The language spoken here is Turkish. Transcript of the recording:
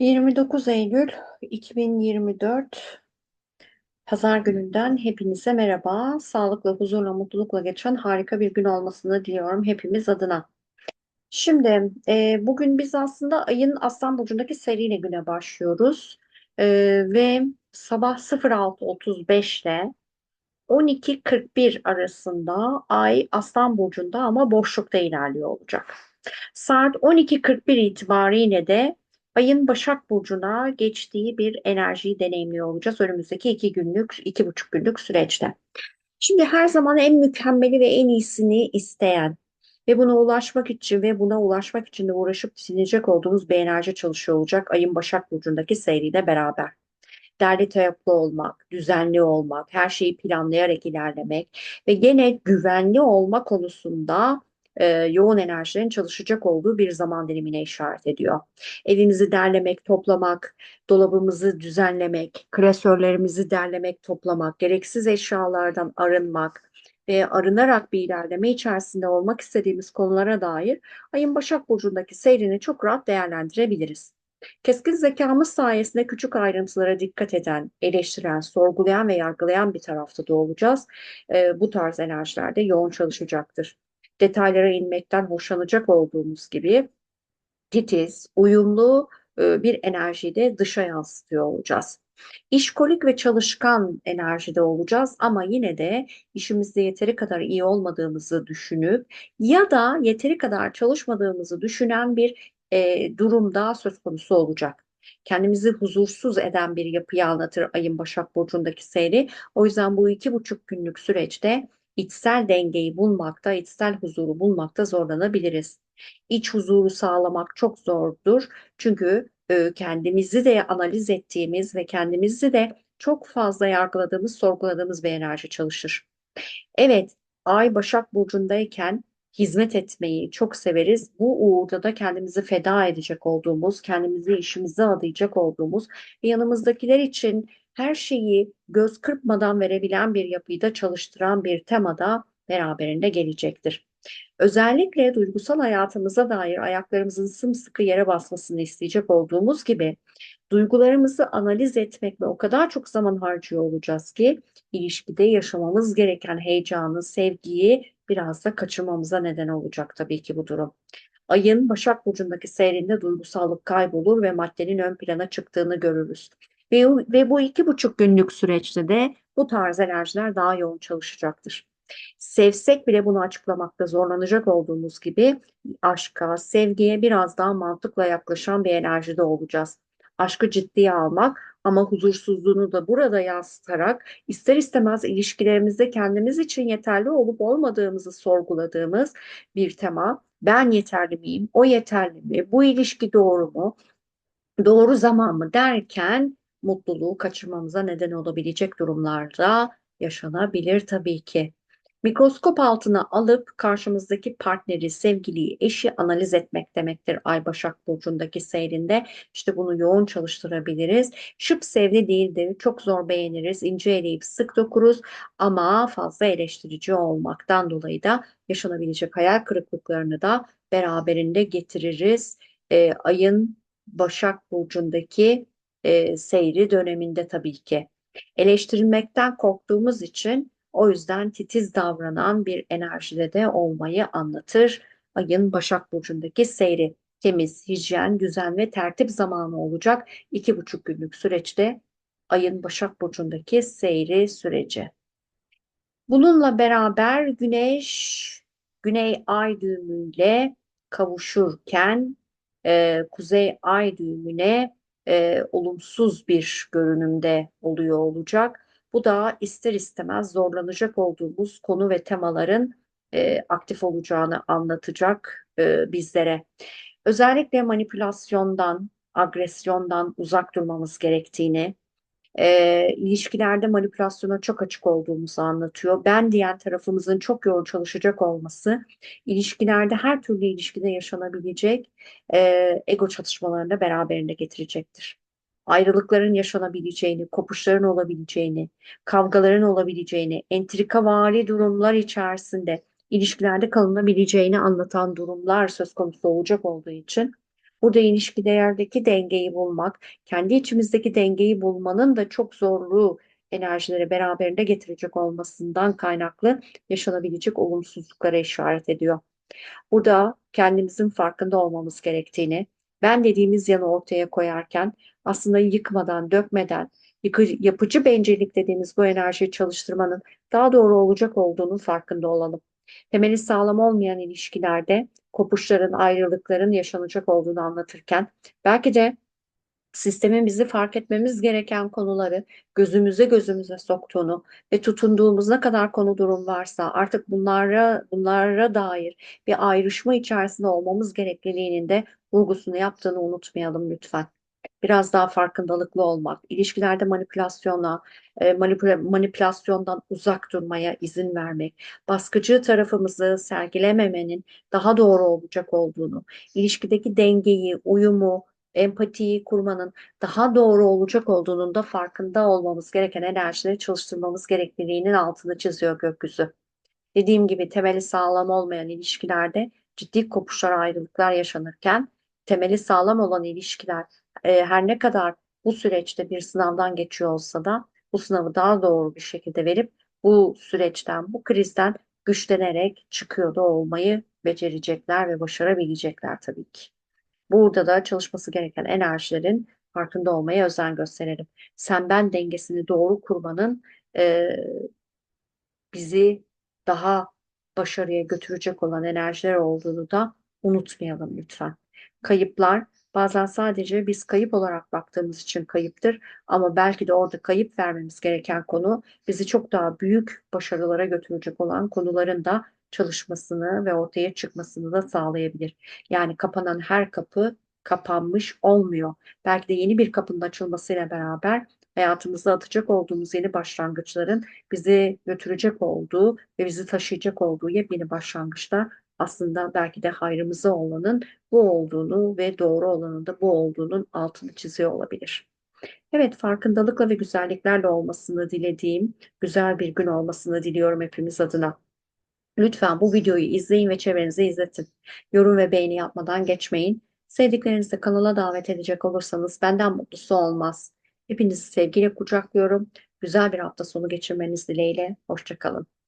29 Eylül 2024 Pazar gününden hepinize merhaba. Sağlıkla, huzurla, mutlulukla geçen harika bir gün olmasını diliyorum hepimiz adına. Şimdi e, bugün biz aslında ayın Aslan Burcu'ndaki seriyle güne başlıyoruz. E, ve sabah 06.35 ile 12.41 arasında ay Aslan Burcu'nda ama boşlukta ilerliyor olacak. Saat 12.41 itibariyle de ayın Başak Burcu'na geçtiği bir enerjiyi deneyimliyor olacağız önümüzdeki iki günlük, iki buçuk günlük süreçte. Şimdi her zaman en mükemmeli ve en iyisini isteyen ve buna ulaşmak için ve buna ulaşmak için de uğraşıp silinecek olduğumuz bir enerji çalışıyor olacak ayın Başak Burcu'ndaki seyriyle beraber derli toplu olmak, düzenli olmak, her şeyi planlayarak ilerlemek ve gene güvenli olma konusunda e, yoğun enerjilerin çalışacak olduğu bir zaman dilimine işaret ediyor. Evimizi derlemek, toplamak, dolabımızı düzenlemek, klasörlerimizi derlemek, toplamak, gereksiz eşyalardan arınmak ve arınarak bir ilerleme içerisinde olmak istediğimiz konulara dair ayın Başak Burcu'ndaki seyrini çok rahat değerlendirebiliriz. Keskin zekamız sayesinde küçük ayrıntılara dikkat eden, eleştiren, sorgulayan ve yargılayan bir tarafta da olacağız. E, bu tarz enerjilerde yoğun çalışacaktır. Detaylara inmekten hoşlanacak olduğumuz gibi titiz, uyumlu e, bir enerjiyi de dışa yansıtıyor olacağız. İşkolik ve çalışkan enerjide olacağız ama yine de işimizde yeteri kadar iyi olmadığımızı düşünüp ya da yeteri kadar çalışmadığımızı düşünen bir e, durumda söz konusu olacak. Kendimizi huzursuz eden bir yapıyı anlatır ayın Başak Burcu'ndaki seyri. O yüzden bu iki buçuk günlük süreçte içsel dengeyi bulmakta, içsel huzuru bulmakta zorlanabiliriz. İç huzuru sağlamak çok zordur. Çünkü e, kendimizi de analiz ettiğimiz ve kendimizi de çok fazla yargıladığımız, sorguladığımız bir enerji çalışır. Evet, Ay Başak Burcu'ndayken hizmet etmeyi çok severiz. Bu uğurda da kendimizi feda edecek olduğumuz, kendimizi işimize adayacak olduğumuz ve yanımızdakiler için her şeyi göz kırpmadan verebilen bir yapıyı da çalıştıran bir temada beraberinde gelecektir. Özellikle duygusal hayatımıza dair ayaklarımızın sımsıkı yere basmasını isteyecek olduğumuz gibi duygularımızı analiz etmek ve o kadar çok zaman harcıyor olacağız ki ilişkide yaşamamız gereken heyecanı, sevgiyi biraz da kaçırmamıza neden olacak tabii ki bu durum. Ayın Başak Burcu'ndaki seyrinde duygusallık kaybolur ve maddenin ön plana çıktığını görürüz. Ve, ve bu iki buçuk günlük süreçte de bu tarz enerjiler daha yoğun çalışacaktır. Sevsek bile bunu açıklamakta zorlanacak olduğumuz gibi aşka, sevgiye biraz daha mantıkla yaklaşan bir enerjide olacağız. Aşkı ciddiye almak ama huzursuzluğunu da burada yansıtarak ister istemez ilişkilerimizde kendimiz için yeterli olup olmadığımızı sorguladığımız bir tema. Ben yeterli miyim? O yeterli mi? Bu ilişki doğru mu? Doğru zaman mı derken mutluluğu kaçırmamıza neden olabilecek durumlarda yaşanabilir tabii ki. Mikroskop altına alıp karşımızdaki partneri, sevgiliyi, eşi analiz etmek demektir Ay Başak Burcu'ndaki seyrinde. İşte bunu yoğun çalıştırabiliriz. Şıp sevdi değildir. Çok zor beğeniriz. ince eleyip sık dokuruz ama fazla eleştirici olmaktan dolayı da yaşanabilecek hayal kırıklıklarını da beraberinde getiririz. E, ayın Başak Burcu'ndaki e, seyri döneminde tabii ki. Eleştirilmekten korktuğumuz için o yüzden titiz davranan bir enerjide de olmayı anlatır. Ayın Başak Burcu'ndaki seyri temiz, hijyen, düzen ve tertip zamanı olacak. iki buçuk günlük süreçte ayın Başak Burcu'ndaki seyri süreci. Bununla beraber Güneş, Güney Ay düğümüyle kavuşurken e, Kuzey Ay düğümüne e, olumsuz bir görünümde oluyor olacak. Bu da ister istemez zorlanacak olduğumuz konu ve temaların e, aktif olacağını anlatacak e, bizlere. Özellikle manipülasyondan, agresyondan uzak durmamız gerektiğini, e, ilişkilerde manipülasyona çok açık olduğumuzu anlatıyor. Ben diyen tarafımızın çok yoğun çalışacak olması, ilişkilerde her türlü ilişkide yaşanabilecek e, ego çatışmalarını beraberinde getirecektir ayrılıkların yaşanabileceğini, kopuşların olabileceğini, kavgaların olabileceğini, entrikavari durumlar içerisinde ilişkilerde kalınabileceğini anlatan durumlar söz konusu olacak olduğu için Burada ilişkilerdeki dengeyi bulmak, kendi içimizdeki dengeyi bulmanın da çok zorluğu enerjileri beraberinde getirecek olmasından kaynaklı yaşanabilecek olumsuzluklara işaret ediyor. Burada kendimizin farkında olmamız gerektiğini, ben dediğimiz yanı ortaya koyarken aslında yıkmadan, dökmeden, yapıcı bencillik dediğimiz bu enerjiyi çalıştırmanın daha doğru olacak olduğunu farkında olalım. Temeli sağlam olmayan ilişkilerde kopuşların, ayrılıkların yaşanacak olduğunu anlatırken belki de sistemin bizi fark etmemiz gereken konuları gözümüze gözümüze soktuğunu ve tutunduğumuz ne kadar konu durum varsa artık bunlara bunlara dair bir ayrışma içerisinde olmamız gerekliliğinin de vurgusunu yaptığını unutmayalım lütfen. Biraz daha farkındalıklı olmak, ilişkilerde manipülasyona, e, manipülasyondan uzak durmaya izin vermek, baskıcı tarafımızı sergilememenin daha doğru olacak olduğunu, ilişkideki dengeyi, uyumu, empatiyi kurmanın daha doğru olacak olduğunun da farkında olmamız gereken enerjileri çalıştırmamız gerekliliğinin altını çiziyor gökyüzü. Dediğim gibi temeli sağlam olmayan ilişkilerde ciddi kopuşlar, ayrılıklar yaşanırken temeli sağlam olan ilişkiler e, her ne kadar bu süreçte bir sınavdan geçiyor olsa da bu sınavı daha doğru bir şekilde verip bu süreçten, bu krizden güçlenerek çıkıyor da olmayı becerecekler ve başarabilecekler tabii ki. Burada da çalışması gereken enerjilerin farkında olmaya özen gösterelim. Sen ben dengesini doğru kurmanın e, bizi daha başarıya götürecek olan enerjiler olduğunu da unutmayalım lütfen. Kayıplar bazen sadece biz kayıp olarak baktığımız için kayıptır ama belki de orada kayıp vermemiz gereken konu bizi çok daha büyük başarılara götürecek olan konuların da çalışmasını ve ortaya çıkmasını da sağlayabilir. Yani kapanan her kapı kapanmış olmuyor. Belki de yeni bir kapının açılmasıyla beraber hayatımızda atacak olduğumuz yeni başlangıçların bizi götürecek olduğu ve bizi taşıyacak olduğu yepyeni başlangıçta aslında belki de hayrımıza olanın bu olduğunu ve doğru olanın da bu olduğunun altını çiziyor olabilir. Evet, farkındalıkla ve güzelliklerle olmasını dilediğim güzel bir gün olmasını diliyorum hepimiz adına. Lütfen bu videoyu izleyin ve çevrenize izletin. Yorum ve beğeni yapmadan geçmeyin. Sevdiklerinizi kanala davet edecek olursanız benden mutlusu olmaz. Hepinizi sevgiyle kucaklıyorum. Güzel bir hafta sonu geçirmeniz dileğiyle. Hoşçakalın.